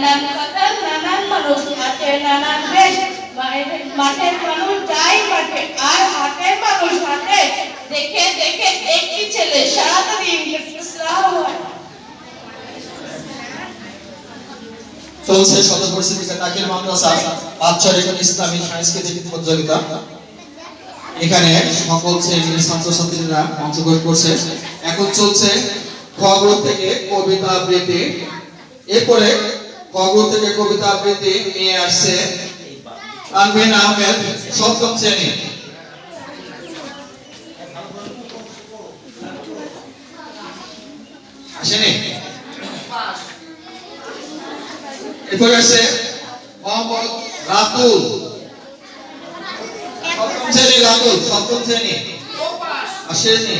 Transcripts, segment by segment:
নানান কথা নানান মানুষ আছে নানান মাঠে- মাঠের মানুষ যায় মাঠে আর হাটের মানুষ হাটে দেখে দেখে একটি ছেলে সারাদিন চলছে শত পরিস্থিতিতে দাখিল মাদ্রাসা, বাৎসরিক ইসলামী সাংস্কৃতিক প্রতিযোগিতা। এখানে সকল শ্রেণির ছাত্রছাত্রীরা অংশগ্রহণ করছে। এখন চলছে খবর থেকে কবিতা, আবৃত্তি। এরপরে খবর থেকে কবিতা আবৃত্তি নিয়ে আসছে। তানভীর আহমেদ, সপ্তম শ্রেণি। আসেনি? এরপরে আছে মোহাম্মদ রাতুল। সপ্তম শ্রেণি রাতুল, সপ্তম শ্রেণি। আসেনি?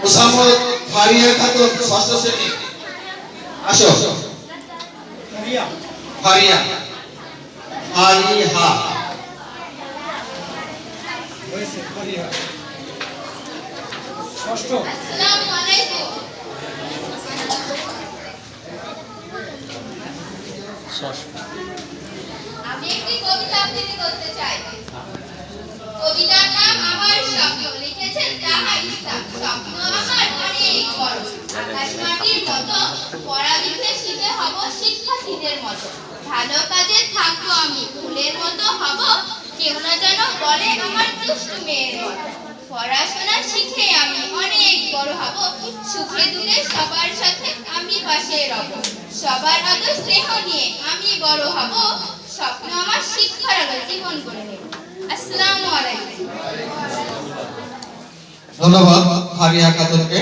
মোসাম্মদ ফারিয়া খাতুন, ষষ্ঠ শ্রেণি। আসো। ফারিয়া। ফারিয়া আসসালামু আলাইকুম আমি একটি কবিতা আবৃত্তি করতে চাই কবিতার নাম আমার স্বপ্ন লিখেছেন তাহা ইসলাম স্বপ্ন আমার অনেক বড় আকাশ মাটির মতো পড়ালিখে শিখে হব শিক্ষার্থীদের মতো। ভালো কাজে থাকব আমি ফুলের মতো হব। কেউ না যেন বলে আমার দুষ্টু মেয়ের মতো। পড়াশোনা শিখে আমি অনেক বড় হব। সুখে দুঃখে সবার সাথে আমি পাশে রব। সবার আদর স্নেহ নিয়ে আমি বড় হব। স্বপ্ন আমার শিক্ষার আলো জীবন করে নেব। আসসালামু আলাইকুম। ধন্যবাদ ফারিয়া খাতুনকে।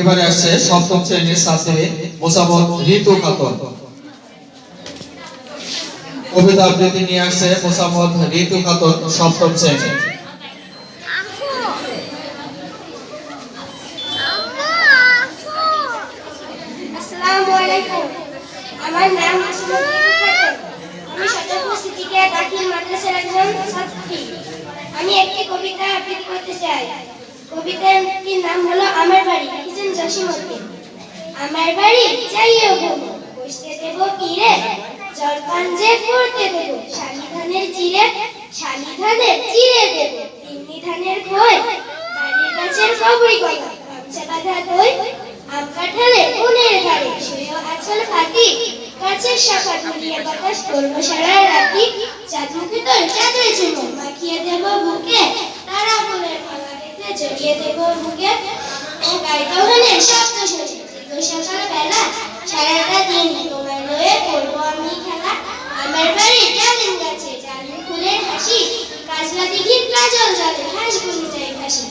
এবারে আসছে সপ্তম শ্রেণির ছাত্রী মোসাম্মদ ঋতু খাতুন। কবিতা আবৃত্তি নিয়ে আসছে মোসাম্মদ ঋতু খাতুন সপ্তম শ্রেণি। আমি সতর্ক আমি একটি কবিতা আবৃত্তি করতে চাই। কবিতাটির নাম হলো আমার বাড়ি, লিখেছেন জসিমউদ্দিন। আমার বাড়ি যাইও বসতে মুখে তোর বেলা সারাটা দিন তোমার লয়ে করব আমি খেলা আমার বাড়ি জালিম গাছে জালিম ফুলের হাসি কাজলা দিঘির কাজল জলে হাঁস গুলি যায় ভাসি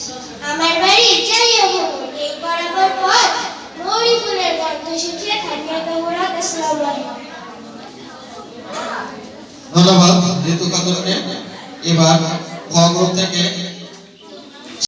আমার বাড়ি যাইও ভবন এই বরাবর পথ মৌরি ফুলের গন্ধ শুকিয়ে থাকবে তোমরা আসসালামু আলাইকুম ধন্যবাদ ঋতু খাতুনকে এবার খবর থেকে